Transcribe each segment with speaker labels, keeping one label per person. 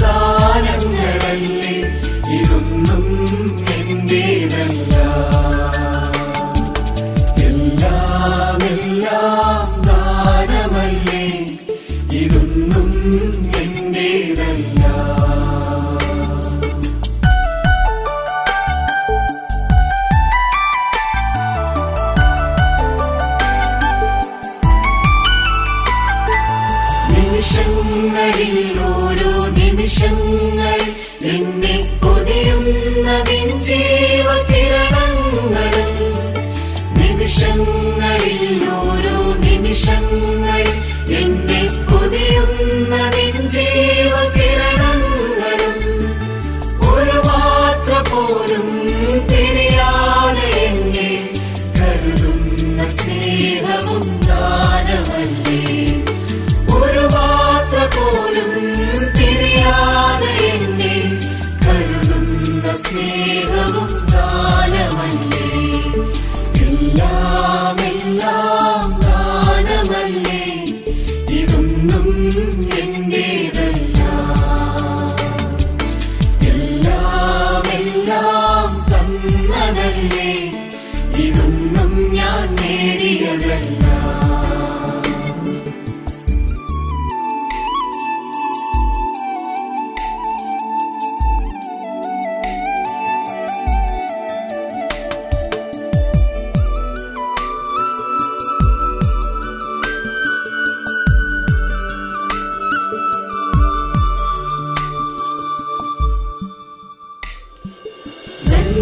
Speaker 1: ദാനങ്ങളല്ലേ? ഇതൊന്നും എന്റേതല്ല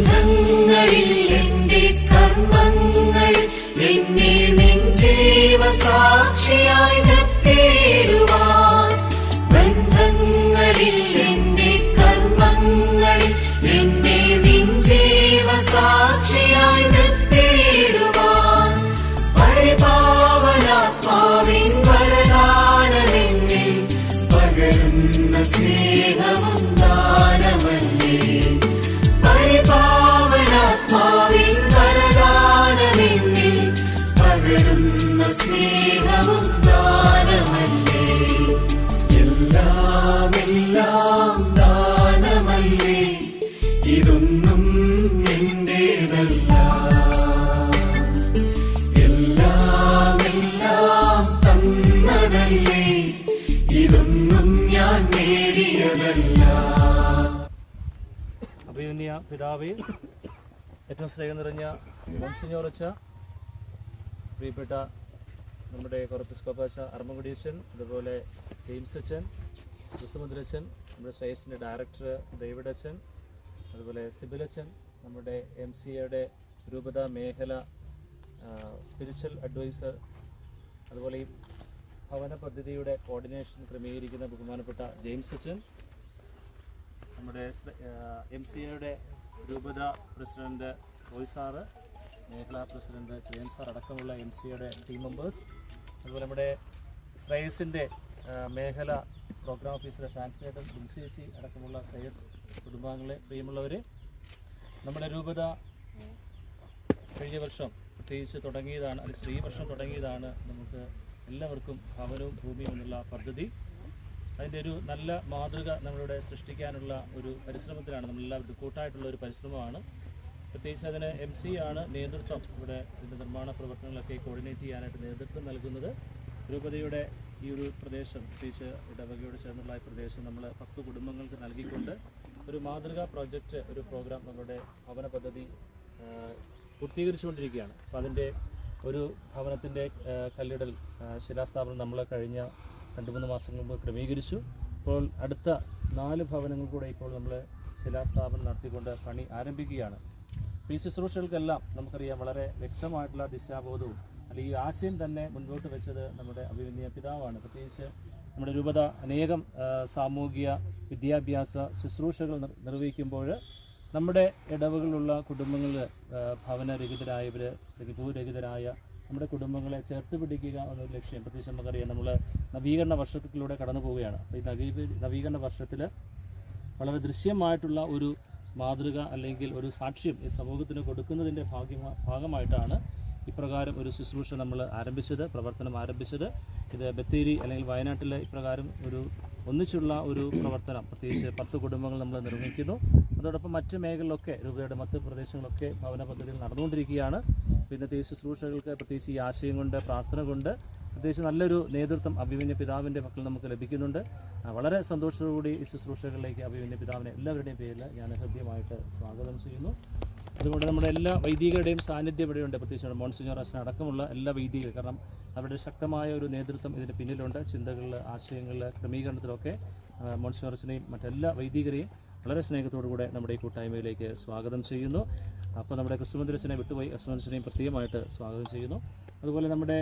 Speaker 1: ബന്ധങ്ങളിൽ എന്റെ കർമ്മങ്ങൾ എന്നെ നിൻ സാക്ഷിയായി തന്നതല്ലേ ഇതൊന്നും ഞാൻ നേടിയതല്ല.
Speaker 2: അഭിമന്യ പിതാവേ ഏറ്റവും സ്നേഹം നിറഞ്ഞ വംശഞ്ഞോറച്ച പ്രിയപ്പെട്ട നമ്മുടെ കൊറപ്പിസ്കോപ്പാച്ച അർമ്മകുടീശൻ അതുപോലെ ജെയിംസ് അച്ഛൻ ക്രിസ്തുമുദ്രച്ചൻ നമ്മുടെ സയൻസിന്റെ ഡയറക്ടർ ഡേവിഡ് അച്ഛൻ അതുപോലെ സിബിൽ അച്ഛൻ നമ്മുടെ എം സി എയുടെ രൂപത മേഖല സ്പിരിച്വൽ അഡ്വൈസർ അതുപോലെ ഈ ഭവന പദ്ധതിയുടെ കോർഡിനേഷൻ ക്രമീകരിക്കുന്ന ബഹുമാനപ്പെട്ട ജെയിംസ് അച്ഛൻ നമ്മുടെ എം സി എയുടെ രൂപത പ്രസിഡന്റ് റോയ് സാറ് മേഖലാ പ്രസിഡന്റ് ജെയിംസ് സാർ അടക്കമുള്ള എം സി എയുടെ ടീം മെമ്പേഴ്സ് അതുപോലെ നമ്മുടെ ശ്രേയസിന്റെ മേഖല പ്രോഗ്രാം ഓഫീസർ ഷാൻസിനേട്ടൻ ബിൻസേച്ചി അടക്കമുള്ള ശ്രേയസ് കുടുംബാംഗങ്ങളെ പ്രിയമുള്ളവർ നമ്മുടെ രൂപത കഴിഞ്ഞ വർഷം പ്രത്യേകിച്ച് തുടങ്ങിയതാണ് അല്ലെങ്കിൽ ഈ വർഷം തുടങ്ങിയതാണ് നമുക്ക് എല്ലാവർക്കും ഭവനവും ഭൂമിയും എന്നുള്ള പദ്ധതി. അതിന്റെ ഒരു നല്ല മാതൃക നമ്മളിവിടെ സൃഷ്ടിക്കാനുള്ള ഒരു പരിശ്രമത്തിലാണ് നമ്മളെല്ലാവരും കൂട്ടായിട്ടുള്ള ഒരു പരിശ്രമമാണ്. പ്രത്യേകിച്ച് അതിന് എം സി ആണ് നേതൃത്വം. ഇവിടെ ഇതിന്റെ നിർമ്മാണ പ്രവർത്തനങ്ങളൊക്കെ കോർഡിനേറ്റ് ചെയ്യാനായിട്ട് നേതൃത്വം നൽകുന്നത്. രൂപതയുടെ ഈ ഒരു പ്രദേശം പ്രത്യേകിച്ച് ഇടവകയോട് ചേർന്നുള്ള ഈ പ്രദേശം നമ്മൾ പത്ത് കുടുംബങ്ങൾക്ക് നൽകിക്കൊണ്ട് ഒരു മാതൃകാ പ്രോജക്റ്റ് ഒരു പ്രോഗ്രാം നമ്മുടെ ഭവന പദ്ധതി പൂർത്തീകരിച്ചുകൊണ്ടിരിക്കുകയാണ്. അപ്പോൾ അതിന്റെ ഒരു ഭവനത്തിന്റെ കല്ലിടൽ ശിലാസ്ഥാപനം നമ്മൾ കഴിഞ്ഞ രണ്ട് മൂന്ന് മാസം മുമ്പ് ക്രമീകരിച്ചു. ഇപ്പോൾ അടുത്ത നാല് ഭവനങ്ങൾ കൂടെ ഇപ്പോൾ നമ്മൾ ശിലാസ്ഥാപനം നടത്തിക്കൊണ്ട് പണി ആരംഭിക്കുകയാണ്. ഈ ശുശ്രൂഷകൾക്കെല്ലാം നമുക്കറിയാം വളരെ വ്യക്തമായിട്ടുള്ള ദിശാബോധവും അല്ലെങ്കിൽ ഈ ആശയം തന്നെ മുൻപോട്ട് വെച്ചത് നമ്മുടെ അഭിമന്യ പിതാവാണ്. പ്രത്യേകിച്ച് നമ്മുടെ രൂപത അനേകം സാമൂഹിക വിദ്യാഭ്യാസ ശുശ്രൂഷകൾ നിർ- നിർവഹിക്കുമ്പോൾ നമ്മുടെ ഇടവകളിലുള്ള കുടുംബങ്ങൾ ഭവനരഹിതരായവർ ഭൂരഹിതരായ നമ്മുടെ കുടുംബങ്ങളെ ചേർത്ത് പിടിക്കുക എന്നൊരു ലക്ഷ്യം പ്രത്യേകിച്ച് നമുക്കറിയാം. നമ്മൾ നവീകരണ വർഷത്തിലൂടെ കടന്നു പോവുകയാണ്. അപ്പോൾ ഈ നവീ നവീകരണ വർഷത്തിൽ വളരെ ദൃശ്യമായിട്ടുള്ള ഒരു മാതൃക അല്ലെങ്കിൽ ഒരു സാക്ഷ്യം ഈ സമൂഹത്തിന് കൊടുക്കുന്നതിന്റെ ഭാഗ്യ ഭാഗമായിട്ടാണ് ഇപ്രകാരം ഒരു ശുശ്രൂഷ നമ്മൾ ആരംഭിച്ചത് പ്രവർത്തനം ആരംഭിച്ചത്. ഇത് ബത്തേരി അല്ലെങ്കിൽ വയനാട്ടിൽ ഇപ്രകാരം ഒരു ഒന്നിച്ചുള്ള ഒരു പ്രവർത്തനം. പ്രത്യേകിച്ച് പത്ത് കുടുംബങ്ങൾ നമ്മൾ നിർമ്മിക്കുന്നു. അതോടൊപ്പം മറ്റ് മേഖലകളിലൊക്കെ രൂപയുടെ മറ്റ് പ്രദേശങ്ങളൊക്കെ ഭവന പദ്ധതികൾ നടന്നുകൊണ്ടിരിക്കുകയാണ്. ഇന്നത്തെ ഈ ശുശ്രൂഷകൾക്ക് പ്രത്യേകിച്ച് ഈ ആശയം കൊണ്ട് പ്രാർത്ഥന കൊണ്ട് പ്രത്യേകിച്ച് നല്ലൊരു നേതൃത്വം അഭിമന്യ പിതാവിന്റെ മക്കൾ നമുക്ക് ലഭിക്കുന്നുണ്ട്. വളരെ സന്തോഷത്തോടുകൂടി ഈ ശുശ്രൂഷകളിലേക്ക് അഭിമന്യ പിതാവിനെ എല്ലാവരുടെയും പേരിൽ ഞാൻ ഹൃദ്യമായിട്ട് സ്വാഗതം ചെയ്യുന്നു. അതുകൊണ്ട് നമ്മുടെ എല്ലാ വൈദികരുടെയും സാന്നിധ്യം ഇവിടെയുണ്ട് പ്രത്യേകിച്ച് മോൺസിഞ്ഞോർ അച്ഛൻ അടക്കമുള്ള എല്ലാ വൈദികർ കാരണം അവരുടെ ശക്തമായ ഒരു നേതൃത്വം ഇതിന് പിന്നിലുണ്ട്. ചിന്തകളിൽ ആശയങ്ങളിൽ ക്രമീകരണത്തിലൊക്കെ മോൺസിഞ്ഞോർ അച്ഛനെയും മറ്റെല്ലാ വൈദികരെയും വളരെ സ്നേഹത്തോടു കൂടെ നമ്മുടെ ഈ കൂട്ടായ്മയിലേക്ക് സ്വാഗതം ചെയ്യുന്നു. അപ്പോൾ നമ്മുടെ ക്രിസ്തുമന്ദിരസിനെ വിട്ടുപോയി ക്രിസ്തുമന്ദിരസിനെയും പ്രത്യേകമായിട്ട് സ്വാഗതം ചെയ്യുന്നു. അതുപോലെ നമ്മുടെ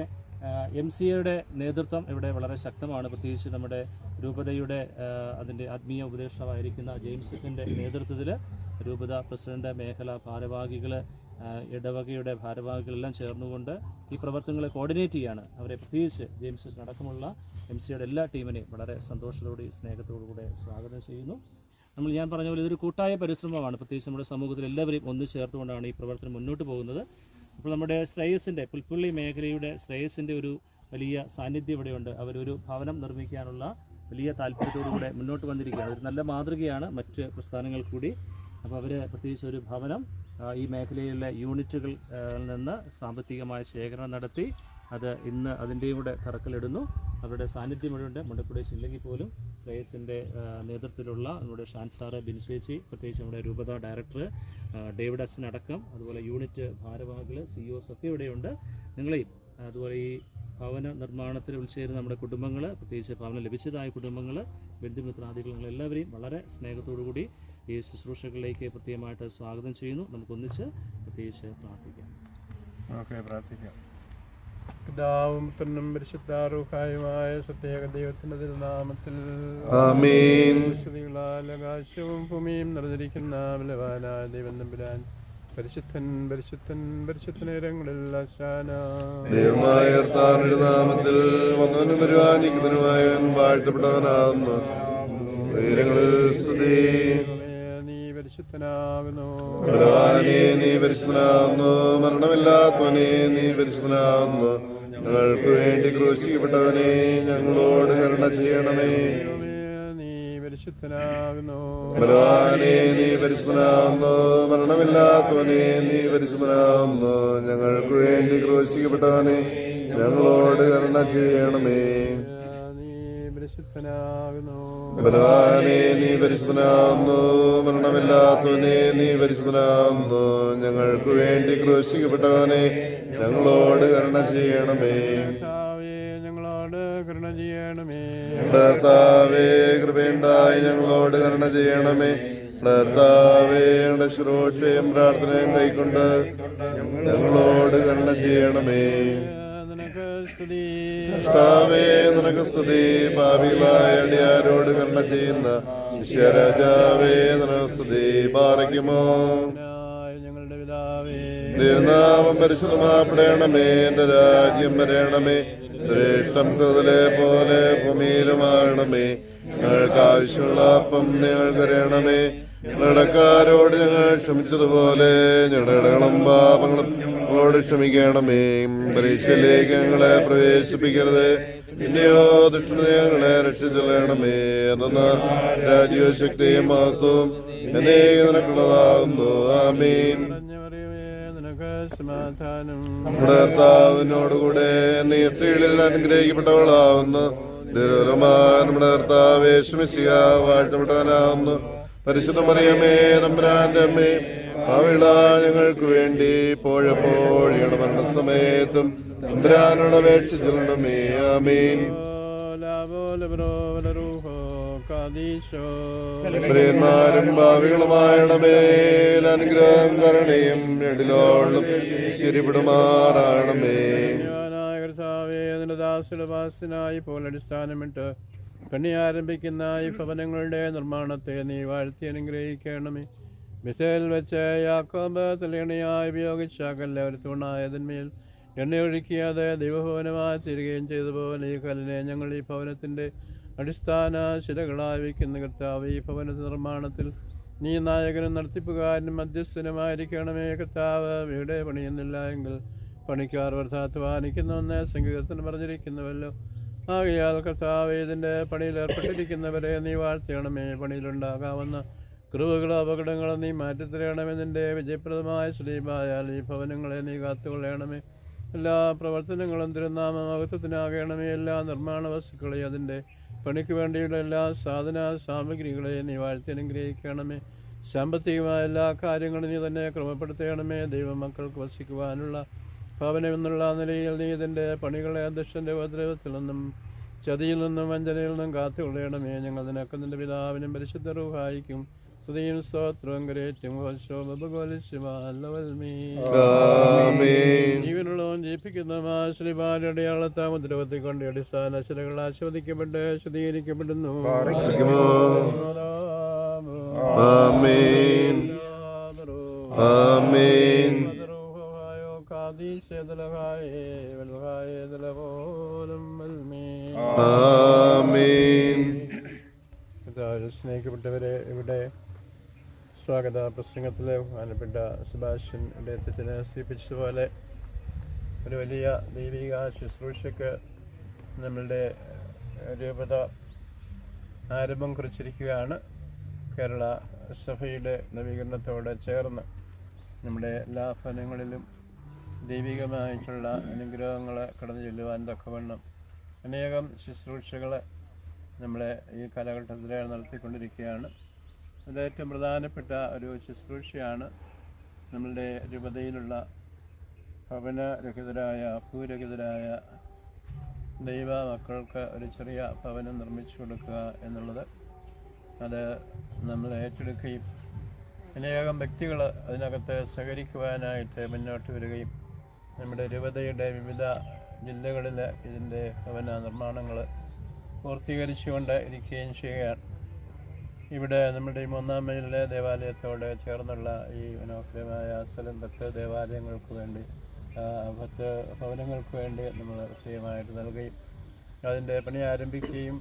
Speaker 2: എം സി എയുടെ നേതൃത്വം ഇവിടെ വളരെ ശക്തമാണ്. പ്രത്യേകിച്ച് നമ്മുടെ രൂപതയുടെ അതിന്റെ ആത്മീയ ഉപദേഷ്ടാവായിരിക്കുന്ന ജെയിംസ് അച്ഛന്റെ നേതൃത്വത്തിൽ രൂപത പ്രസിഡന്റ് മേഖല ഭാരവാഹികൾ ഇടവകയുടെ ഭാരവാഹികളെല്ലാം ചേർന്നുകൊണ്ട് ഈ പ്രവർത്തനങ്ങളെ കോർഡിനേറ്റ് ചെയ്യാണ്. അവരെ പ്രത്യേകിച്ച് ജെയിംസ് അടക്കമുള്ള എം സിയുടെ എല്ലാ ടീമിനെയും വളരെ സന്തോഷത്തോടെ സ്നേഹത്തോടുകൂടെ സ്വാഗതം ചെയ്യുന്നു. നമ്മൾ ഞാൻ പറഞ്ഞ പോലെ ഇതൊരു കൂട്ടായ പരിശ്രമമാണ്. പ്രത്യേകിച്ച് നമ്മുടെ സമൂഹത്തിൽ എല്ലാവരെയും ഒന്നു ചേർത്തുകൊണ്ടാണ് ഈ പ്രവർത്തനം മുന്നോട്ട് പോകുന്നത്. അപ്പോൾ നമ്മുടെ ശ്രേയസിന്റെ പുൽപ്പള്ളി മേഖലയുടെ ശ്രേയസിന്റെ ഒരു വലിയ സാന്നിധ്യം ഇവിടെയുണ്ട്. അവരൊരു ഭവനം നിർമ്മിക്കാനുള്ള വലിയ താല്പര്യത്തോടുകൂടെ മുന്നോട്ട് വന്നിരിക്കുകയാണ്. ഒരു നല്ല മാതൃകയാണ് മറ്റ് പ്രസ്ഥാനങ്ങൾ കൂടി. അപ്പോൾ അവർ പ്രത്യേകിച്ച് ഒരു ഭവനം ഈ മേഖലയിലെ യൂണിറ്റുകളിൽ നിന്ന് സാമ്പത്തികമായ ശേഖരണം നടത്തി അത് ഇന്ന് അതിന്റെയും കൂടെ തറക്കലിടുന്നു അവരുടെ സാന്നിധ്യം മുഴുവൻ മുണ്ടക്കുടേശ് ഇല്ലെങ്കിൽ പോലും ശ്രേയസിന്റെ നേതൃത്വത്തിലുള്ള നമ്മുടെ ഷാൻ സ്റ്റാർ ബിൻസേച്ചി പ്രത്യേകിച്ച് നമ്മുടെ രൂപത ഡയറക്ടർ ഡേവിഡ് അച്ഛൻ അടക്കം അതുപോലെ യൂണിറ്റ് ഭാരവാഹികൾ സി ഒസ് ഒക്കെ ഇവിടെയുണ്ട് നിങ്ങളെയും അതുപോലെ ഈ ഭവന നിർമ്മാണത്തിൽ ഉൾച്ചേരുന്ന നമ്മുടെ കുടുംബങ്ങൾ പ്രത്യേകിച്ച് ഭവനം ലഭിച്ചതായ കുടുംബങ്ങൾ ബന്ധുമിത്രാദികൾ എല്ലാവരെയും വളരെ സ്നേഹത്തോടു കൂടി ഈ ശുശ്രൂഷകളിലേക്ക് പ്രത്യേകമായിട്ട് സ്വാഗതം ചെയ്യുന്നു. നമുക്കൊന്നിച്ച് പ്രത്യേകിച്ച് പ്രാർത്ഥിക്കാം.
Speaker 3: ഓക്കെ പ്രാർത്ഥിക്കാം. പിതാവും പുത്രനും പരിശുദ്ധാറുഹായുമായ സത്യേക ദൈവത്തിന്റെ തിരുനാമത്തിൽ
Speaker 4: ആമേൻ.
Speaker 3: സ്തുതികളാൽ ആകാശവും ഭൂമിയും നിറഞ്ഞിരിക്കുന്ന ബലവാനായ ദൈവം തമ്പുരാൻ പരിശുദ്ധൻ പരിശുദ്ധൻ പരിശുദ്ധനേരങ്ങളിൽ
Speaker 4: ദൈവമായ നാമത്തിൽ വന്നവനും പരിപാലിക്കുന്നതിനുമായ വാഴ്ത്തപ്പെട്ടവനാകുന്നു. ഉയരങ്ങളിൽ
Speaker 3: പരിശുദ്ധനാകുന്നു.
Speaker 4: ഭഗവാനെ നീ പരിശുദ്ധനാകുന്നു. മരണമില്ലാത്തവനെ നീ പരിശുദ്ധനാകുന്നു. ഞങ്ങൾക്ക് വേണ്ടി ക്രൂശിക്കപ്പെട്ടവനെ ഞങ്ങളോട് കരുണ ചെയ്യണമേ.
Speaker 3: പരിശുദ്ധനാകുന്നു.
Speaker 4: ഭഗവാനെ നീ പരിശുദ്ധനാകുന്നു. മരണമില്ലാത്തവനെ നീ പരിശുദ്ധനാകുന്നു. ഞങ്ങൾക്ക് വേണ്ടി ക്രൂശിക്കപ്പെട്ടവനെ ഞങ്ങളോട് കരുണ ചെയ്യണമേ.
Speaker 3: നീ പരിശുദ്ധനാകുന്നു.
Speaker 4: നീ മരണമില്ലാത്തവനെ നീ പരിശുദ്ധനാകുന്നു. ഞങ്ങൾക്ക് വേണ്ടി ക്രൂശിക്കപ്പെട്ടവനെ ഞങ്ങളോട് കരുണ ചെയ്യണമേ.
Speaker 3: ഞങ്ങളോട് കരുണ ചെയ്യണമേ.
Speaker 4: ഭർത്താവേ കൃപയുണ്ടായി ഞങ്ങളോട് കരുണ ചെയ്യണമേ. ഭർത്താവേ ശ്രോഷയും പ്രാർത്ഥനയും കൈക്കൊണ്ട് ഞങ്ങളോട് കരുണ ചെയ്യണമേ.
Speaker 3: സ്തുതി
Speaker 4: കർത്താവേ നിനക്ക് സ്തുതി. പാപികളായ അടിയാരോട് ചെയ്യുന്ന ഈശ്വരജാവേ നിനക്ക് സ്തുതി പാറയ്ക്കുമോ
Speaker 3: ഞങ്ങളുടെ പിതാവേ?
Speaker 4: എന്റെ രാജ്യം വരണമേ. സുതലെ പോലെ ഭൂമിയിലുമാകണമേ. ഞങ്ങൾക്ക് ആവശ്യമുള്ള അപ്പം ഞങ്ങളുടെ കാരോട് ഞങ്ങൾ ക്ഷമിച്ചതുപോലെ ഞങ്ങളുടെ പാപങ്ങൾ ഞങ്ങളോട് ക്ഷമിക്കണമേ. പരീക്ഷയിലേക്ക് ഞങ്ങളെ പ്രവേശിപ്പിക്കരുത്. പിന്നെയോ ദുഷ്ടത ഞങ്ങളെ രക്ഷിച്ചൊല്ലണമേ എന്ന രാജീവ ശക്തിയും മഹത്വം എന്നെ നിനക്കുള്ളതാകുന്നു. ആമീൻ. നമ്മുടെ നീ സ്ത്രീകളിൽ അനുഗ്രഹിക്കപ്പെട്ടവളാവുന്നു. ദുരൂരമാ നമ്മുടെ കർത്താവ് യേശുമിശിഹ വാഴ്ത്തപ്പെട്ടവനാവുന്നു. പരിശുദ്ധ മറിയമേ നമ്പ്രാന്റെ അമ്മേ അവിള ഞങ്ങൾക്ക് വേണ്ടി ഇപ്പോഴെപ്പോഴും മരണസമയത്തും സമയത്തും അപേക്ഷിച്ചിരണമേ ആമീൻ. പ്രിയന്മാരും കരണയും എടിലോളും ശരിപ്പെടുമാറാണമേ
Speaker 3: ദാസുലവാസനായി ഇപ്പോൾ അടിസ്ഥാനമിട്ട് പണി ആരംഭിക്കുന്ന ഈ ഭവനങ്ങളുടെ നിർമ്മാണത്തെ നീ വാഴ്ത്തി അനുഗ്രഹിക്കണമേ. മിസൈൽ വെച്ച് യാക്കോബ് തെളിയണിയായി ഉപയോഗിച്ച കല്ല് ഒരു തൂണായതിന്മേൽ എണ്ണയൊഴുക്കിയത് ദൈവഭവനമായി തീരുകയും ചെയ്തതുപോലെ ഈ കല്ലിനെ ഞങ്ങൾ ഈ ഭവനത്തിന്റെ അടിസ്ഥാന ശിലകളായി വയ്ക്കുന്ന. കർത്താവ് ഈ ഭവന നിർമ്മാണത്തിൽ നീ നായകനും നടത്തിപ്പുകാരനും മധ്യസ്ഥനുമായിരിക്കണമേ കർത്താവ്. വീട് പണിയുന്നില്ല എങ്കിൽ പണിക്കാർ വർദ്ധാധ്വാനിക്കുന്നുവെന്ന് സംഗീതത്തിന് പറഞ്ഞിരിക്കുന്നുവല്ലോ. ആകയാൽ കർത്താവ് ഇതിന്റെ പണിയിൽ ഏർപ്പെട്ടിരിക്കുന്നവരെ നീ വാഴ്ത്തണമേ. പണിയിലുണ്ടാകാവുന്ന കുറവുകളും അപകടങ്ങളും നീ മാറ്റിത്തരണമേ നിന്റെ വിജയപ്രദമായ ശ്രീമായാൽ ഈ ഭവനങ്ങളെ നീ കാത്തുകൊള്ളണമേ. എല്ലാ പ്രവർത്തനങ്ങളും തിരുനാമ മഹത്വത്തിനാകണമേ. എല്ലാ നിർമ്മാണ വസ്തുക്കളെയും അതിന്റെ പണിക്ക് വേണ്ടിയുള്ള എല്ലാ സാധന സാമഗ്രികളെയും നീ വാഴ്ത്തി അനുഗ്രഹിക്കണമേ. സാമ്പത്തികമായ എല്ലാ കാര്യങ്ങളും നീ തന്നെ ക്രമപ്പെടുത്തണമേ. ദൈവമക്കൾക്ക് വസിക്കുവാനുള്ള ഭവനം എന്നുള്ള നിലയിൽ നീ ഇതിന്റെ പണികളെ അധ്യക്ഷന്റെ ഉപദ്രവത്തിൽ നിന്നും ചതിയിൽ നിന്നും വഞ്ചനയിൽ നിന്നും കാത്തുകൊള്ളണമേ. ഞങ്ങൾ നിനക്കുന്നതിന്റെ പിതാവിനും പരിശുദ്ധ റൂഹായിക്കും കരേറ്റും
Speaker 4: ആമേൻ
Speaker 3: ജീവനുള്ളവൻ ജീവിപ്പിക്കുന്നതുമായ ശ്രീബാലയുടെ അളത്താ മുദ്രവത്തിൽ കൊണ്ട് അടിസ്ഥാന ശിലകൾ ആസ്വദിക്കപ്പെട്ട് ശുദ്ധീകരിക്കപ്പെടുന്നു
Speaker 4: ആമേൻ ആമേൻ ആമേൻ
Speaker 3: കർത്താവിൽ സ്നേഹിക്കപ്പെട്ടവരെ ഇവിടെ സ്വാഗത പ്രസംഗത്തിലെ ബഹുമാനപ്പെട്ട സുഭാഷൻ അദ്ദേഹത്തിന് സൂചിപ്പിച്ചതുപോലെ ഒരു വലിയ ദൈവിക ശുശ്രൂഷയ്ക്ക് നമ്മളുടെ രൂപത ആരംഭം കുറിച്ചിരിക്കുകയാണ്. കേരള സഭയുടെ നവീകരണത്തോട് ചേർന്ന് നമ്മുടെ എല്ലാ ഫലങ്ങളിലും ദൈവികമായിട്ടുള്ള അനുഗ്രഹങ്ങൾ കടന്നു ചെല്ലുവാൻ തക്കവണ്ണം അനേകം ശുശ്രൂഷകൾ നമ്മളെ ഈ കാലഘട്ടത്തിൽ നടത്തിക്കൊണ്ടിരിക്കുകയാണ്. അതിൽ ഏറ്റവും പ്രധാനപ്പെട്ട ഒരു ശുശ്രൂഷയാണ്. നമ്മളുടെ രൂപതയിലുള്ള ഭവനരഹിതരായ ഭൂരഹിതരായ ദൈവ മക്കൾക്ക് ഒരു ചെറിയ ഭവനം നിർമ്മിച്ചു കൊടുക്കുക എന്നുള്ളത്. അത് നമ്മൾ ഏറ്റെടുക്കുകയും അനേകം വ്യക്തികൾ അതിനകത്ത് സഹകരിക്കുവാനായിട്ട് മുന്നോട്ട് വരികയും നമ്മുടെ രൂപതയുടെ വിവിധ ജില്ലകളിൽ ഇതിന്റെ ഭവന നിർമ്മാണങ്ങൾ പൂർത്തീകരിച്ചുകൊണ്ട് ഇരിക്കുകയും ചെയ്യുകയാണ് ഇവിടെ നമ്മുടെ ഈ മൂന്നാം മൈലിലെ ദേവാലയത്തോട് ചേർന്നുള്ള ഈ മനോഹരമായ സ്ഥലം പത്ത് ദേവാലയങ്ങൾക്ക് വേണ്ടി പത്ത് ഭവനങ്ങൾക്ക് വേണ്ടി നമ്മൾ വിഷയമായിട്ട് നൽകുകയും അതിന്റെ പണി ആരംഭിക്കുകയും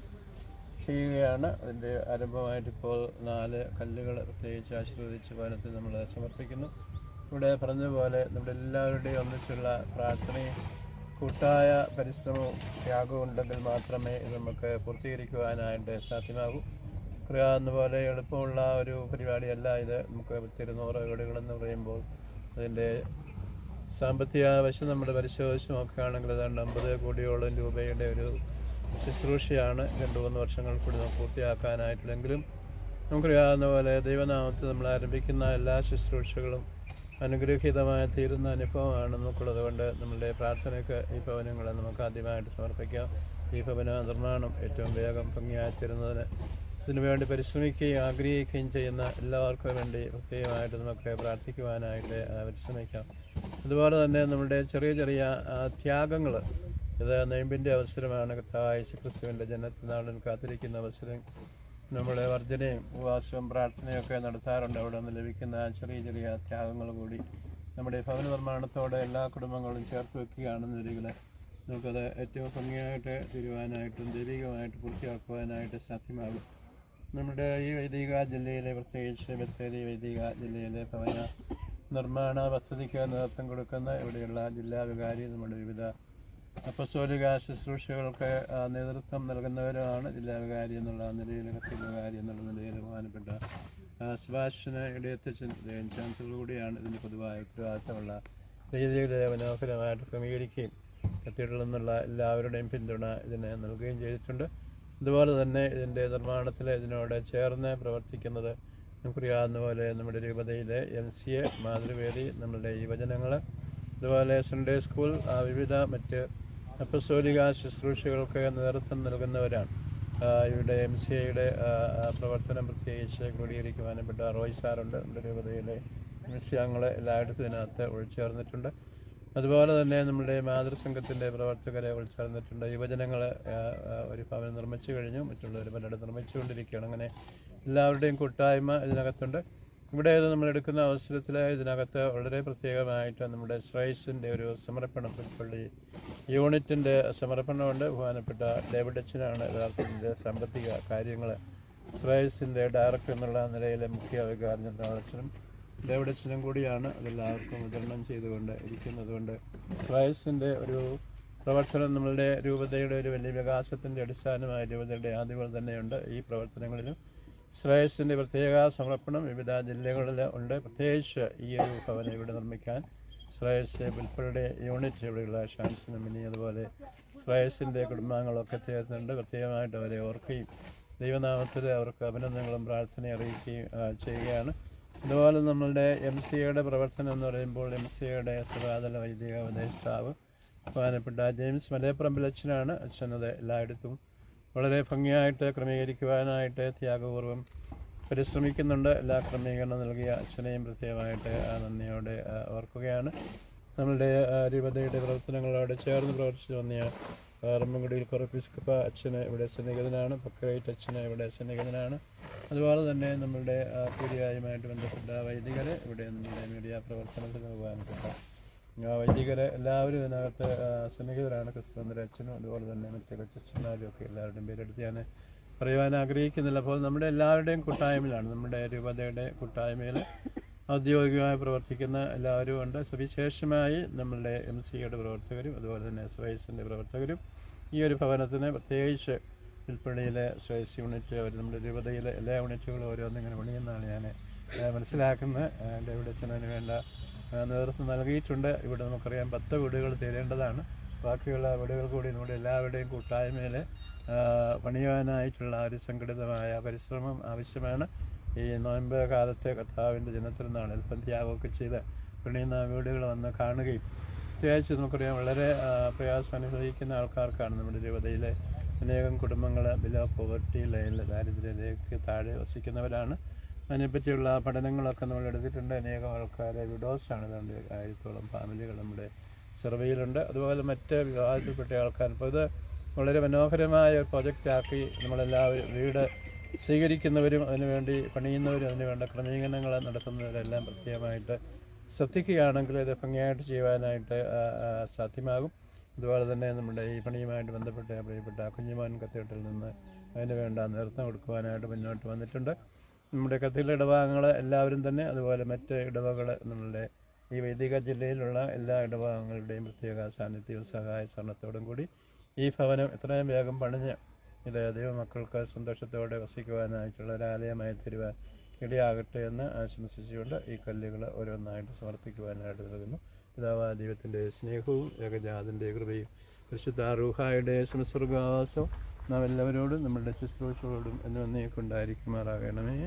Speaker 3: ചെയ്യുകയാണ്. അതിന്റെ ആരംഭമായിട്ട് ഇപ്പോൾ നാല് കല്ലുകൾ പ്രത്യേകിച്ച് ആശീർവദിച്ച് ഭവനത്തിൽ നമ്മൾ സമർപ്പിക്കുന്നു. ഇവിടെ പറഞ്ഞതുപോലെ നമ്മുടെ എല്ലാവരുടെയും ഒന്നിച്ചുള്ള പ്രാർത്ഥനയും കൂട്ടായ പരിശ്രമവും ത്യാഗവും ഉണ്ടെങ്കിൽ മാത്രമേ ഇത് നമുക്ക് പൂർത്തീകരിക്കുവാനായിട്ട് സാധ്യമാകൂ. അറിയാവുന്ന പോലെ എളുപ്പമുള്ള ഒരു പരിപാടിയല്ല. ഇത് നമുക്ക് തിരുനൂറ് വീടുകളെന്ന് പറയുമ്പോൾ അതിന്റെ സാമ്പത്തിക വശം നമ്മൾ പരിശോധിച്ച് നോക്കുകയാണെങ്കിൽ ഏതാണ്ട് അമ്പത് കോടിയോളം രൂപയുടെ ഒരു ശുശ്രൂഷയാണ് രണ്ട് മൂന്ന് വർഷങ്ങൾ കൂടി നമുക്ക് പൂർത്തിയാക്കാനായിട്ടുള്ളെങ്കിലും നമുക്കറിയാവുന്ന പോലെ ദൈവനാമത്തിൽ നമ്മൾ ആരംഭിക്കുന്ന എല്ലാ ശുശ്രൂഷകളും അനുഗ്രഹീതമായി തീരുന്ന അനുഭവമാണ് നമുക്കുള്ളത് കൊണ്ട് നമ്മളുടെ പ്രാർത്ഥനയ്ക്ക് ഈ ഭവനങ്ങളെ നമുക്ക് ആദ്യമായിട്ട് സമർപ്പിക്കാം. ഈ ഭവന നിർമ്മാണം ഏറ്റവും വേഗം ഭംഗിയായി തീരുന്നതിന് ഇതിനുവേണ്ടി പരിശ്രമിക്കുകയും ആഗ്രഹിക്കുകയും ചെയ്യുന്ന എല്ലാവർക്കും വേണ്ടി പ്രത്യേകമായിട്ട് നമുക്ക് പ്രാർത്ഥിക്കുവാനായിട്ട് പരിശ്രമിക്കാം. അതുപോലെ തന്നെ നമ്മുടെ ചെറിയ ചെറിയ ത്യാഗങ്ങൾ ഇത് നെയ്മ്പിന്റെ അവസരമാണ്. കർത്താവ് യേശു ക്രിസ്തുവിന്റെ ജനത്തിനാളിൽ കാത്തിരിക്കുന്ന അവസരം നമ്മൾ വർജനയും ഉപവാസവും പ്രാർത്ഥനയൊക്കെ നടത്താറുണ്ട്. അവിടെ നിന്ന് ലഭിക്കുന്ന ചെറിയ ചെറിയ ത്യാഗങ്ങൾ കൂടി നമ്മുടെ ഭവന നിർമ്മാണത്തോടെ എല്ലാ കുടുംബങ്ങളും ചേർത്ത് വെക്കുകയാണെന്ന രീതിയിൽ നമുക്കത് ഏറ്റവും ഭംഗിയായിട്ട് തീരുവാനായിട്ടും ദൈവികമായിട്ട് പൂർത്തിയാക്കുവാനായിട്ട് സാധ്യമാകും. നമ്മുടെ ഈ വൈദിക ജില്ലയിലെ പ്രത്യേകിച്ച് ബത്തേരി വൈദിക ജില്ലയിലെ ഭവന നിർമ്മാണ പദ്ധതിക്ക് നേതൃത്വം കൊടുക്കുന്ന ഇവിടെയുള്ള ജില്ലാ വികാരി നമ്മുടെ വിവിധ അപ്പസോലിക ശുശ്രൂഷകൾക്ക് നേതൃത്വം നൽകുന്നവരാണ് ജില്ലാ വികാരി എന്നുള്ള നിലയിൽ കത്തി വികാരി എന്നുള്ള നിലയിൽ ബഹുമാനപ്പെട്ട സുഭാഷിന് ഇടയത്തച്ഛൻ ചാൻസലർ കൂടിയാണ്. ഇതിന് പൊതുവായ ഉത്തരവാദിത്തമുള്ള രീതിയിൽ മനോഹരമായിട്ട് ക്രമീകരിക്കുകയും കത്തീഡ്രൽ എന്നുള്ള എല്ലാവരുടെയും പിന്തുണ ഇതിനെ നൽകുകയും ചെയ്തിട്ടുണ്ട്. അതുപോലെ തന്നെ ഇതിന്റെ നിർമ്മാണത്തിൽ ഇതിനോട് ചേർന്ന് പ്രവർത്തിക്കുന്നത് നമുക്കറിയാവുന്ന പോലെ നമ്മുടെ രൂപതയിലെ എം സി എ മാതൃവേദി നമ്മളുടെ യുവജനങ്ങൾ അതുപോലെ സൺഡേ സ്കൂൾ വിവിധ മറ്റ് അപ്പസോലിക ശുശ്രൂഷകൾക്ക് നേതൃത്വം നൽകുന്നവരാണ്. ഇവിടെ എം സി എയുടെ പ്രവർത്തനം പ്രത്യേകിച്ച് ക്രോഡീകരിക്കുവാനപ്പെട്ട റോയ് സാറുണ്ട് നമ്മുടെ രൂപതയിലെ വിഷയങ്ങൾ എല്ലായിടത്തും ഇതിനകത്ത് ഉൾച്ചേർന്നിട്ടുണ്ട് അതുപോലെ തന്നെ നമ്മുടെ മാതൃസംഘത്തിന്റെ പ്രവർത്തകരെ ഉൾച്ചേർന്നിട്ടുണ്ട്. യുവജനങ്ങൾ ഒരു ഭവനം നിർമ്മിച്ചു കഴിഞ്ഞു. മറ്റുള്ളവർ പലയിടത്ത് നിർമ്മിച്ചുകൊണ്ടിരിക്കുകയാണ് അങ്ങനെ എല്ലാവരുടെയും കൂട്ടായ്മ ഇതിനകത്തുണ്ട്. ഇവിടെ ഇത് നമ്മൾ എടുക്കുന്ന അവസരത്തിൽ ഇതിനകത്ത് വളരെ പ്രത്യേകമായിട്ട് നമ്മുടെ ശ്രേയസിന്റെ ഒരു സമർപ്പണം പുൽപ്പള്ളി യൂണിറ്റിന്റെ സമർപ്പണമുണ്ട്. ബഹുമാനപ്പെട്ട ഡേവിഡ് അച്ഛനാണ് യഥാർത്ഥത്തിന്റെ സാമ്പത്തിക കാര്യങ്ങൾ ശ്രേയസിന്റെ ഡയറക്ടർ എന്നുള്ള നിലയിലെ മുഖ്യ വികാരം അച്ഛനും. ഡേവിഡ് അച്ഛനും കൂടിയാണ്? അതെല്ലാവർക്കും വിതരണം ചെയ്തുകൊണ്ട് ഇരിക്കുന്നതുകൊണ്ട് വയസ്സിന്റെ ഒരു പ്രവർത്തനം നമ്മളുടെ രൂപതയുടെ ഒരു വലിയ വികാസത്തിന്റെ അടിസ്ഥാനമായ രൂപതയുടെ ആദ്യങ്ങൾ തന്നെയുണ്ട്. ഈ പ്രവർത്തനങ്ങളിലും ശ്രേയസിന്റെ പ്രത്യേക സമർപ്പണം വിവിധ ജില്ലകളിൽ ഉണ്ട്. പ്രത്യേകിച്ച് ഈ ഒരു ഭവനം ഇവിടെ നിർമ്മിക്കാൻ ശ്രേയസ് ഉൾപ്പെടെ യൂണിറ്റ് ഇവിടെയുള്ള ഷാൻസിനും മിനി അതുപോലെ ശ്രേയസിന്റെ കുടുംബാംഗങ്ങളൊക്കെ ചേർന്നുണ്ട് പ്രത്യേകമായിട്ട് അവരെ ഓർക്കുകയും ദൈവനാമത്തിൽ അവർക്ക് അഭിനന്ദനങ്ങളും പ്രാർത്ഥനയും അറിയിക്കുകയും ചെയ്യുകയാണ്. അതുപോലെ നമ്മളുടെ എം സി എയുടെ പ്രവർത്തനം എന്ന് പറയുമ്പോൾ എം സി എയുടെ സഭാതല വൈദിക ഉപദേഷ്ടാവ് ബഹുമാനപ്പെട്ട ജെയിംസ് മലയപ്പറമ്പിൽ അച്ഛനാണ് അച്ഛനത് എല്ലായിടത്തും വളരെ ഭംഗിയായിട്ട് ക്രമീകരിക്കുവാനായിട്ട് ത്യാഗപൂർവം പരിശ്രമിക്കുന്നുണ്ട്. എല്ലാ ക്രമീകരണം നൽകിയ അച്ഛനെയും പ്രത്യേകമായിട്ട് നന്ദിയോടെ ഓർക്കുകയാണ്. നമ്മളുടെ രൂപതയുടെ പ്രവർത്തനങ്ങളോട് ചേർന്ന് പ്രവർത്തിച്ചു വന്നിയ റമ്മൻകുടിയിൽ കുറപ്പിസ്കപ്പ അച്ഛന് ഇവിടെ സന്നിഹിതനാണ് പക്രൈറ്റ് അച്ഛന് ഇവിടെ സന്നിഹിതനാണ്. അതുപോലെ തന്നെ നമ്മളുടെ കൂടിയായുമായിട്ട് ബന്ധപ്പെട്ട വൈദികരെ ഇവിടെ നമ്മുടെ മീഡിയ പ്രവർത്തനത്തിന് ആ വൈദികരെ എല്ലാവരും ഇതിനകത്ത് സന്നിഹിതരാണ്. ക്രിസ്തുവന്ദര അച്ഛനും അതുപോലെ തന്നെ മറ്റു കൊച്ചച്ഛന്മാരും ഒക്കെ എല്ലാവരുടെയും പേരെടുത്ത് ഞാൻ പറയുവാൻ ആഗ്രഹിക്കുന്നില്ല. അപ്പോൾ നമ്മുടെ എല്ലാവരുടെയും കൂട്ടായ്മയിലാണ്. നമ്മുടെ രൂപതയുടെ കൂട്ടായ്മയിൽ ഔദ്യോഗികമായി പ്രവർത്തിക്കുന്ന എല്ലാവരും ഉണ്ട്. സവിശേഷമായി നമ്മളുടെ എം സിയുടെ പ്രവർത്തകരും അതുപോലെ തന്നെ എസ് വൈ എസിന്റെ പ്രവർത്തകരും ഈ ഒരു ഭവനത്തിന് പ്രത്യേകിച്ച് വിൽപ്പണിയിലെ സ്വയസ് യൂണിറ്റ് അവർ നമ്മുടെ രൂപതയിലെ എല്ലാ യൂണിറ്റുകളും ഓരോന്നും ഇങ്ങനെ പണിയെന്നാണ് ഞാൻ മനസ്സിലാക്കുന്നത്. ആ, ഡേവിഡ് അച്ഛനതിന് വേണ്ട നേതൃത്വം നൽകിയിട്ടുണ്ട്. ഇവിടെ നമുക്കറിയാം പത്ത് വീടുകൾ തീരേണ്ടതാണ്. ബാക്കിയുള്ള വീടുകൾ കൂടി നമ്മുടെ എല്ലാവരുടെയും കൂട്ടായ്മയിൽ പണിയുവാനായിട്ടുള്ള ഒരു സംഘടിതമായ പരിശ്രമം ആവശ്യമാണ്. ഈ നോയമ്പ് കാലത്തെ കർത്താവിന്റെ അല്പം ത്യാഗമൊക്കെ ചെയ്ത് പിണിയുന്ന വീടുകൾ വന്ന് കാണുകയും പ്രത്യേകിച്ച് നമുക്കറിയാം വളരെ പ്രയാസം അനുഭവിക്കുന്ന ആൾക്കാർക്കാണ് നമ്മുടെ രൂപതയിലെ അനേകം കുടുംബങ്ങൾ ബിലോ പോവർട്ടി ലൈനിൽ ദാരിദ്ര്യതയ്ക്ക് താഴെ വസിക്കുന്നവരാണ്. അതിനെപ്പറ്റിയുള്ള പഠനങ്ങളൊക്കെ നമ്മൾ എടുത്തിട്ടുണ്ട്. അനേകം ആൾക്കാരെ വിഡോസാണ്. രണ്ട് ആയിരത്തോളം ഫാമിലികൾ നമ്മുടെ സർവേയിലുണ്ട്. അതുപോലെ മറ്റ് വിവാഹത്തിൽപ്പെട്ട ആൾക്കാർ. ഇപ്പോൾ ഇത് വളരെ മനോഹരമായ ഒരു പ്രൊജക്റ്റാക്കി നമ്മളെല്ലാവരും വീട് സ്വീകരിക്കുന്നവരും അതിനുവേണ്ടി പണിയുന്നവരും അതിന് വേണ്ട ക്രമീകരണങ്ങൾ നടത്തുന്നവരെല്ലാം പ്രത്യേകമായിട്ട് ശ്രദ്ധിക്കുകയാണെങ്കിൽ ഇത് ഭംഗിയായിട്ട് ചെയ്യുവാനായിട്ട് സാധ്യമാകും. അതുപോലെ തന്നെ നമ്മുടെ ഈ പണിയുമായിട്ട് ബന്ധപ്പെട്ട പ്രിയപ്പെട്ട കുഞ്ഞുമാൻ കത്തീഡ്രലിൽ നിന്ന് അതിന് വേണ്ട നേതൃത്വം കൊടുക്കുവാനായിട്ട് മുന്നോട്ട് വന്നിട്ടുണ്ട്. നമ്മുടെ കത്തീഡ്രൽ ഇടഭാഗങ്ങൾ എല്ലാവരും തന്നെ അതുപോലെ മറ്റ് ഇടവകൾ നമ്മളുടെ ഈ വൈദിക ജില്ലയിലുള്ള എല്ലാ ഇടഭാഗങ്ങളുടെയും പ്രത്യേക സാന്നിധ്യവും സഹായ സഹകരണത്തോടും കൂടി ഈ ഭവനം എത്രയും വേഗം പണിഞ്ഞ് ഇത് ദൈവമക്കൾക്ക് സന്തോഷത്തോടെ വസിക്കുവാനായിട്ടുള്ള ഒരു ആലയമായി തരുവാൻ ഇടയാകട്ടെ എന്ന് ആശംസിച്ചുകൊണ്ട് ഈ കല്ലുകൾ ഓരോന്നായിട്ട് സമർപ്പിക്കുവാനായിട്ട് നൽകുന്നു. പിതാവാ ദൈവത്തിന്റെ സ്നേഹവും ഏകജാതിന്റെ കൃപയും പരിശുദ്ധ റൂഹായുടെ സംസർഗാവാസവും നാം എല്ലാവരോടും നമ്മുടെ ശുശ്രൂഷകളോടും എന്ന് വന്നേക്കുണ്ടായിരിക്കുമാറാകണമേ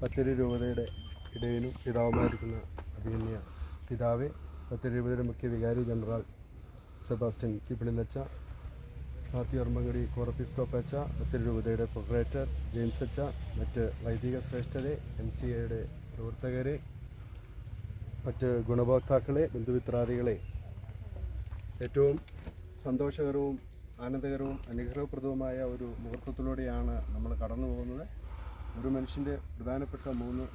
Speaker 5: പത്തിരി രൂപതയുടെ ഇടയിലും പിതാവുമായിരിക്കുന്ന അഭിനയ പിതാവെ പത്തിരി രൂപതയുടെ മുഖ്യ വികാരി ജനറൽ സെബാസ്റ്റ്യൻ കിപ്പിളിലച്ച മാത്യു അർമ്മങ്കടി കോറപ്പിസ്കോപ്പച്ച പത്തിരി രൂപതയുടെ പ്രൊപ്പറേറ്റർ ജെയിംസ് അച്ച മറ്റ് വൈദിക ശ്രേഷ്ഠരെ എം സി എയുടെ പ്രവർത്തകരെ മറ്റ് ഗുണഭോക്താക്കളെ ബന്ധുമിത്രാദികളെ. ഏറ്റവും സന്തോഷകരവും ആനന്ദകരവും അനുഗ്രഹപ്രദവുമായ ഒരു മുഹൂർത്തത്തിലൂടെയാണ് നമ്മൾ കടന്നു പോകുന്നത്. ഒരു മനുഷ്യന്റെ പ്രധാനപ്പെട്ട മൂന്ന്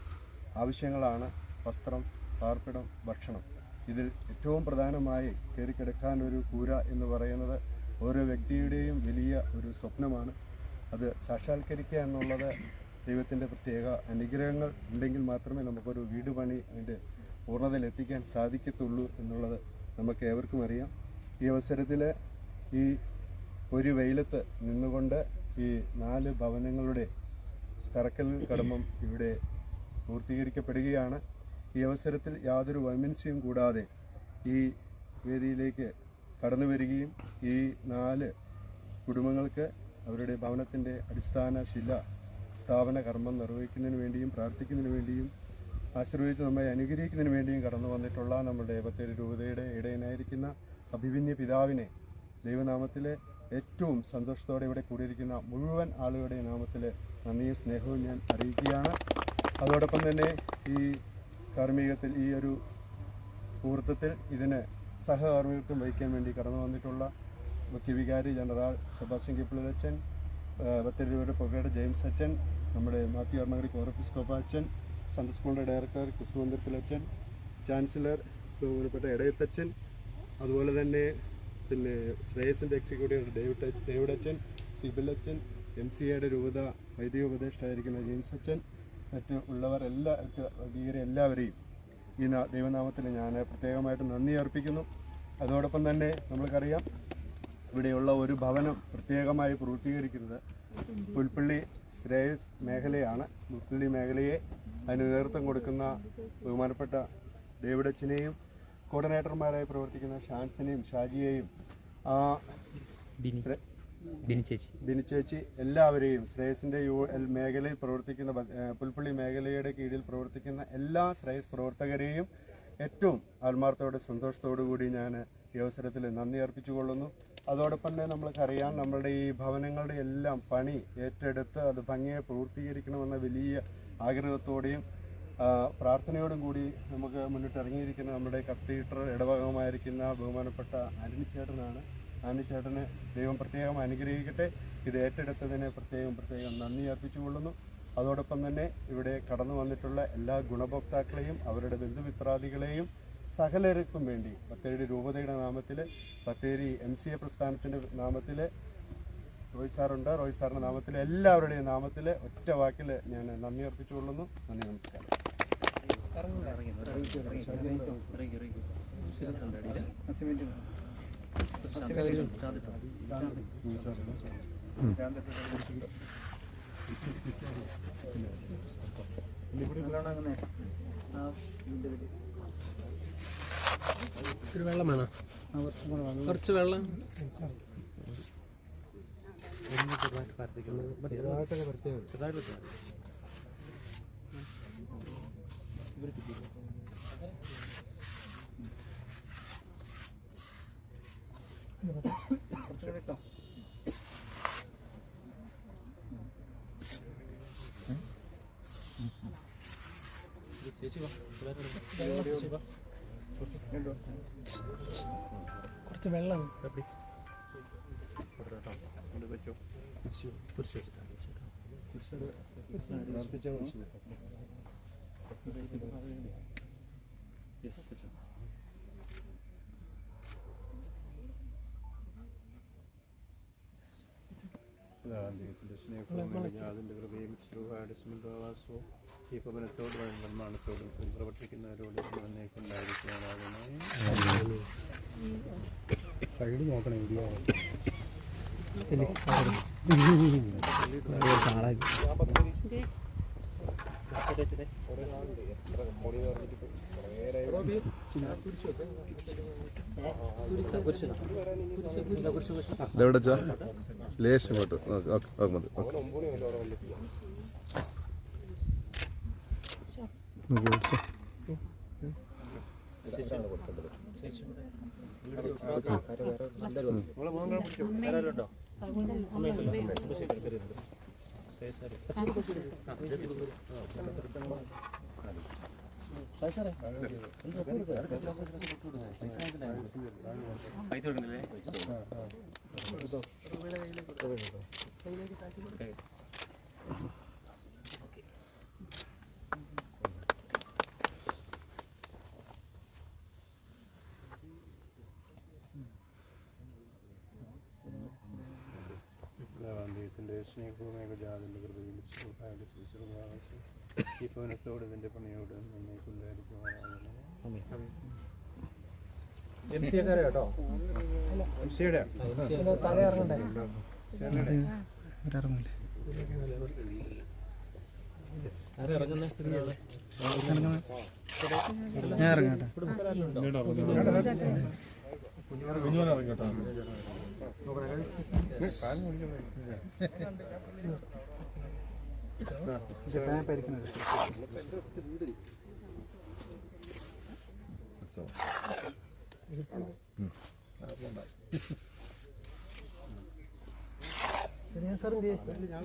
Speaker 5: ആവശ്യങ്ങളാണ് വസ്ത്രം പാർപ്പിടം ഭക്ഷണം. ഇതിൽ ഏറ്റവും പ്രധാനമായി കയറിക്കിടക്കാൻ ഒരു കൂര എന്ന് പറയുന്നത് ഓരോ വ്യക്തിയുടെയും വലിയ ഒരു സ്വപ്നമാണ്. അത് സാക്ഷാത്കരിക്കുക എന്നുള്ളത് ദൈവത്തിന്റെ പ്രത്യേക അനുഗ്രഹങ്ങൾ ഉണ്ടെങ്കിൽ മാത്രമേ നമുക്കൊരു വീട് പണി അതിന്റെ പൂർണതയിലെത്തിക്കാൻ സാധിക്കത്തുള്ളൂ എന്നുള്ളത് നമുക്ക് ഏവർക്കും അറിയാം. ഈ അവസരത്തിൽ ഈ ഒരു വെയിലത്ത് നിന്നുകൊണ്ട് ഈ നാല് ഭവനങ്ങളുടെ തറക്കൽ കടമം ഇവിടെ പൂർത്തീകരിക്കപ്പെടുകയാണ്. ഈ അവസരത്തിൽ യാതൊരു വൈമൻസ്യവും കൂടാതെ ഈ വേദിയിലേക്ക് കടന്നു വരികയും ഈ നാല് കുടുംബങ്ങൾക്ക് അവരുടെ ഭവനത്തിന്റെ അടിസ്ഥാന ശില സ്ഥാപന കർമ്മം നിർവഹിക്കുന്നതിന് വേണ്ടിയും പ്രാർത്ഥിക്കുന്നതിന് വേണ്ടിയും ആശീർവദിച്ച് നമ്മെ അനുഗ്രഹിക്കുന്നതിന് വേണ്ടിയും കടന്നു വന്നിട്ടുള്ള നമ്മുടെ ബത്തേരി രൂപതയുടെ ഇടയനായിരിക്കുന്ന അഭിവിന്യ പിതാവിനെ ദൈവനാമത്തിലെ ഏറ്റവും സന്തോഷത്തോടെ ഇവിടെ കൂടിയിരിക്കുന്ന മുഴുവൻ ആളുകളുടെ നാമത്തിൽ നന്ദിയും സ്നേഹവും ഞാൻ അറിയിക്കുകയാണ്. അതോടൊപ്പം തന്നെ ഈ കാർമ്മികത്തിൽ ഈ ഒരു മുഹൂർത്തത്തിൽ ഇതിന് സഹകാർമ്മികത്വം വഹിക്കാൻ വേണ്ടി കടന്നു വന്നിട്ടുള്ള മുഖ്യ വികാരി ജനറൽ സെബാസ്റ്റ്യൻ കിപ്പിളച്ചൻ ബത്തേരിയുടെ പ്രൊഫേഡ് ജെയിംസ് അച്ഛൻ നമ്മുടെ മാത്യു അർമ്മകടി കോറപ്പിസ്കോപ്പ അച്ഛൻ സൺഡേ സ്കൂളിന്റെ ഡയറക്ടർ ക്രിസ്തുമന്ദിരത്തിലച്ഛൻ ചാൻസലർ ബഹുമാനപ്പെട്ട ഇടയത്തച്ഛൻ അതുപോലെ തന്നെ പിന്നെ ശ്രേയസിന്റെ എക്സിക്യൂട്ടീവ് ഡേവിഡ് ഡേവിഡ് അച്ഛൻ സിബിൽ അച്ഛൻ എം സി എയുടെ രൂപത വൈദിക ഉപദേഷ്ടായിരിക്കുന്ന ജെയിംസ് അച്ഛൻ മറ്റ് ഉള്ളവർ എല്ലാ എല്ലാവരെയും ഈ നാ- ദൈവനാമത്തിൽ ഞാൻ പ്രത്യേകമായിട്ട് നന്ദി അർപ്പിക്കുന്നു. അതോടൊപ്പം തന്നെ നമ്മൾക്കറിയാം ഇവിടെയുള്ള ഒരു ഭവനം പ്രത്യേകമായി പൂർത്തീകരിക്കുന്നത് പുൽപ്പള്ളി ശ്രേയസ് മേഖലയാണ്. പുൽപ്പള്ളി മേഖലയെ അതിന് നേതൃത്വം കൊടുക്കുന്ന ബഹുമാനപ്പെട്ട ഡേവിഡച്ചനെയും കോർഡിനേറ്റർമാരായി പ്രവർത്തിക്കുന്ന ഷാൻസിനെയും ഷാജിയെയും ആ
Speaker 6: ബിനിച്ചേച്ചി
Speaker 5: ബിനിച്ചേച്ചി എല്ലാവരെയും ശ്രേയസിന്റെ യു മേഖലയിൽ പ്രവർത്തിക്കുന്ന പുൽപ്പള്ളി മേഖലയുടെ കീഴിൽ പ്രവർത്തിക്കുന്ന എല്ലാ ശ്രേയസ് പ്രവർത്തകരെയും ഏറ്റവും ആത്മാർത്ഥത്തോടെ സന്തോഷത്തോടു കൂടി ഞാൻ ഈ അവസരത്തിൽ നന്ദി അർപ്പിച്ചുകൊള്ളുന്നു. അതോടൊപ്പം തന്നെ നമ്മൾക്കറിയാം നമ്മുടെ ഈ ഭവനങ്ങളുടെ എല്ലാം പണി ഏറ്റെടുത്ത് അത് ഭംഗിയെ പൂർത്തീകരിക്കണമെന്ന വലിയ ആഗ്രഹത്തോടെയും പ്രാർത്ഥനയോടും കൂടി നമുക്ക് മുന്നിട്ടിറങ്ങിയിരിക്കുന്ന നമ്മുടെ കത്തീഡ്രൽ ഇടവകമായിരിക്കുന്ന ബഹുമാനപ്പെട്ട ആന്റണി ചേട്ടനാണ് ചേട്ടന് ദൈവം പ്രത്യേകം അനുഗ്രഹിക്കട്ടെ ഇത് ഏറ്റെടുത്തതിന് പ്രത്യേകം പ്രത്യേകം നന്ദി അർപ്പിച്ചുകൊള്ളുന്നു അതോടൊപ്പം തന്നെ ഇവിടെ കടന്നു വന്നിട്ടുള്ള എല്ലാ ഗുണഭോക്താക്കളെയും അവരുടെ ബന്ധുമിത്രാദികളെയും സകലർക്കും വേണ്ടി ബത്തേരി രൂപതയുടെ നാമത്തിൽ ബത്തേരി എം സി എ പ്രസ്ഥാനത്തിന്റെ നാമത്തിൽ റോയ് സാറുണ്ട് റോയ് സാറിന്റെ നാമത്തിൽ എല്ലാവരുടെയും നാമത്തിൽ ഒറ്റ വാക്കിൽ ഞാൻ നന്ദി അർപ്പിച്ചുകൊള്ളുന്നു നന്ദി നമസ്കാരം
Speaker 6: ഇച്ചിരി വെള്ളം വേണം? കുറച്ച് വെള്ളം.
Speaker 2: ചെറുതായിട്ടൊക്കെ വാ ചേച്ചി
Speaker 6: കുറച്ച് വെള്ളം
Speaker 2: യെസ് ചേച്ചി
Speaker 3: ദൈവത്തിന്റെ സ്നേഹവും അതിന്റെ കൃപയും ശ്രുവാടസ്മവാസവും ഈ ഭവനത്തോടും നിർമ്മാണത്തോടും പ്രവർത്തിക്കുന്നവരോടും എന്നേക്കുണ്ടായിരിക്കുവാനാകണമേ
Speaker 5: സൈഡ് നോക്കണം വീഡിയോ
Speaker 4: ഇതെവിടെ വെച്ചാ ലേശം ഇങ്ങോട്ട്. ഓക്കെ ഓക്കെ മതി ഓക്കെ.
Speaker 2: ശരി ശരി പൈസ കൊടുക്കണ്ടല്ലേ
Speaker 3: ദൈവത്തിന്റെ സ്നേഹവും ഏകജാതിന്റെ കൃപയും ശ്രുവാടസ്മവാസവും ഈ ഭവനത്തോട് ഇതിന്റെ പണിയോട്
Speaker 2: എം സി എക്കാരെ കേട്ടോ?
Speaker 3: എം സിയുടെ
Speaker 2: ആരാ ഇറങ്ങുന്ന? സ്ത്രീകൾ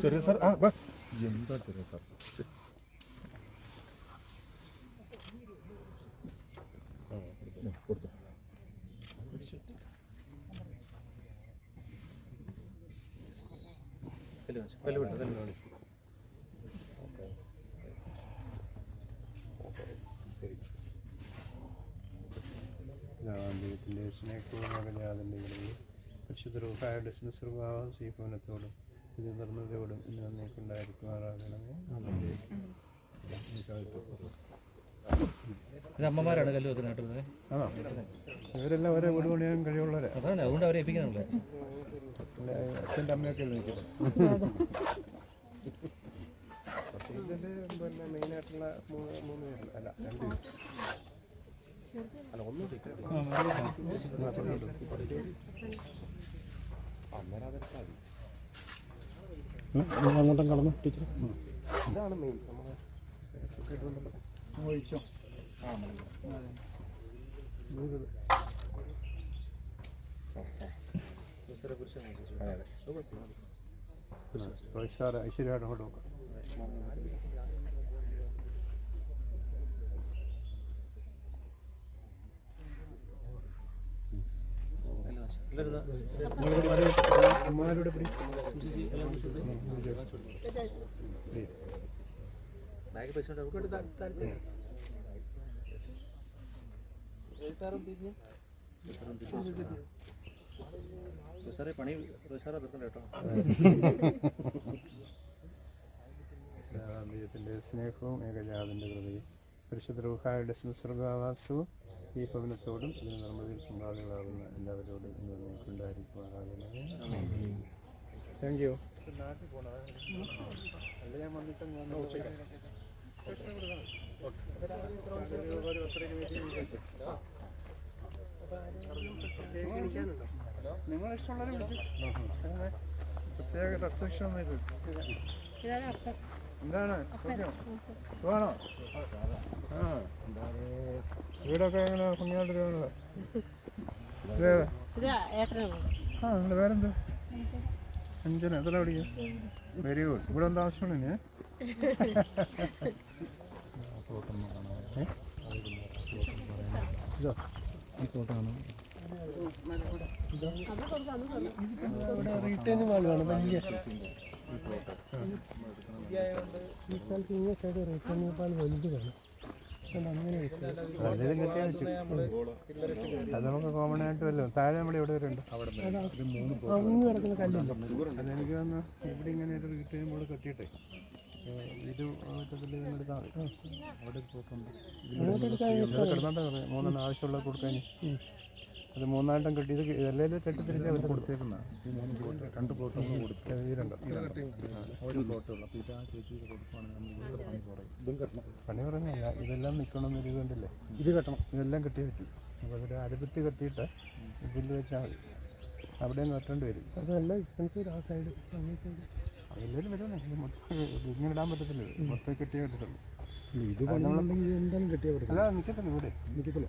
Speaker 4: ചെറിയ സാർ ആ എന്താ ചെറിയ സാർ? കൊടുത്തു.
Speaker 2: കല്ല് വെച്ചു കല്ല് വിട്ടു കല്ല് വിട്ടു
Speaker 7: ദൈവത്തിന്റെ സ്നേഹവും മകനാഥന്റെ കൃപയും പരിശുദ്ധ റൂഹായുടെ സ്മൃസ്രുഭാവം ശ്രീഭവനത്തോടും ഇത് നിർമ്മതയോടും ഇന്ന് നന്നേക്കുണ്ടായിരിക്കുമാറാകണമേ
Speaker 2: ഇത് അമ്മമാരാണ് കല്ല് വെക്കുന്നത്.
Speaker 7: ആണോ ഇവരെല്ലാം ഒരേ വീട് പണിയാൻ കഴിവുള്ളവരെ.
Speaker 2: അതാണ് അതുകൊണ്ട് അവരെ ഏൽപ്പിക്കാനുള്ളത്
Speaker 7: അച്ഛന്റെ അമ്മയൊക്കെ നിൽക്കുന്നത് ഇതിന്റെ പിന്നെ മെയിനായിട്ടുള്ള മൂന്ന് മൂന്ന് പേര് അല്ല രണ്ട് പേര്.
Speaker 6: അങ്ങോട്ടും കടന്നു ടീച്ചർ
Speaker 7: ഇതാണ് സാറ് ഐശ്വര്യമായിട്ട് അങ്ങോട്ട് നോക്കാം സ്നേഹവും ഏകജാതന്റെ കൃപയും. പരിശുദ്ധ രൂഹായുടെ സ്മൃസ്രുഗാവാസവും ഈ ഭവനത്തോടും ഇതിന് നിർമ്മിതിയിൽ പങ്കാളികളാകുന്ന എല്ലാവരോടും ഉണ്ടായിരിക്കുമാറാകണമേ താങ്ക് യു നിങ്ങൾ ഇഷ്ടമുള്ളവരെ വിളിച്ചു പ്രത്യേക റെസ്ട്രിക്ഷൻ ഒന്നും ഇല്ല. എന്താണ്? സുഖം? വീടൊക്കെ എങ്ങനെ? ഇതേതാ? ആ നിങ്ങളുടെ പേരെന്ത്? അഞ്ചന എത്ര പഠിക്കും വെരി ഗുഡ് ഇവിടെ എന്താ ആവശ്യമാണ് ഇനി ഏ? ഇതോ. ഈ
Speaker 6: വേണം വലിയ. ഈ സ്ഥലത്ത് ഇങ്ങനെ സൈഡ് റീറ്റേൺ പാൽ വലുത് വേണം അതുകൊണ്ട് അങ്ങനെ വെച്ചത്.
Speaker 7: അത് നമുക്ക് കോമൺ ആയിട്ട് വല്ലോ താഴെ നമ്മുടെ ഇവിടെ വരെ ഉണ്ട്?
Speaker 6: ആ ഊന്ന് കിടക്കുന്ന കല്ലുണ്ട്
Speaker 7: അതെനിക്ക് വന്ന് ഇവിടെ ഇങ്ങനെ ഒരു കിട്ടുകയും കൂടെ കെട്ടിയിട്ടെ. ഇത് എടുത്താൽ മതി. അവിടെ ഒരു മൂന്നെണ്ണം ആവശ്യമുള്ള കൊടുക്കാൻ. അത് മൂന്നായിട്ടും കെട്ടി. ഇത് ഇതെല്ലാം കെട്ടിത്തിരിച്ച് അവർ കൊടുത്തേക്കുന്ന. ഈ മൂന്ന് പ്ലോട്ട് രണ്ട്. പ്ലോട്ട് നമ്മൾ കൊടുക്കുക ഈ രണ്ട് ഒരു പ്ലോട്ടേ ഉള്ളൂ അപ്പോൾ ഇത് കൊടുക്കുകയാണെങ്കിൽ ഇതും കെട്ടണം. പണി പറഞ്ഞല്ല ഇതെല്ലാം നിൽക്കണം എന്നൊരു ഇതുണ്ടല്ലേ? ഇത് കെട്ടണം. ഇതെല്ലാം കെട്ടി പറ്റും അപ്പോൾ അതൊരു അടുപ്പത്ത് കെട്ടിയിട്ട് ഇതിൽ വെച്ചാൽ മതി. അവിടെ നിന്ന് വെട്ടേണ്ടി വരും.
Speaker 6: അതെല്ലാം എക്സ്പെൻസീവ് ആ സൈഡ്
Speaker 7: വരണം ഇത് മൊത്തം ഇങ്ങനെ ഇടാൻ പറ്റത്തില്ല. മൊത്തം കെട്ടിയേ പറ്റത്തുള്ളൂ.
Speaker 6: ഇത് ഇത് എന്തായാലും കെട്ടിയേ പറ്റത്തില്ല
Speaker 7: അല്ല നിൽക്കത്തില്ല ഇവിടെ.
Speaker 6: നിൽക്കത്തില്ല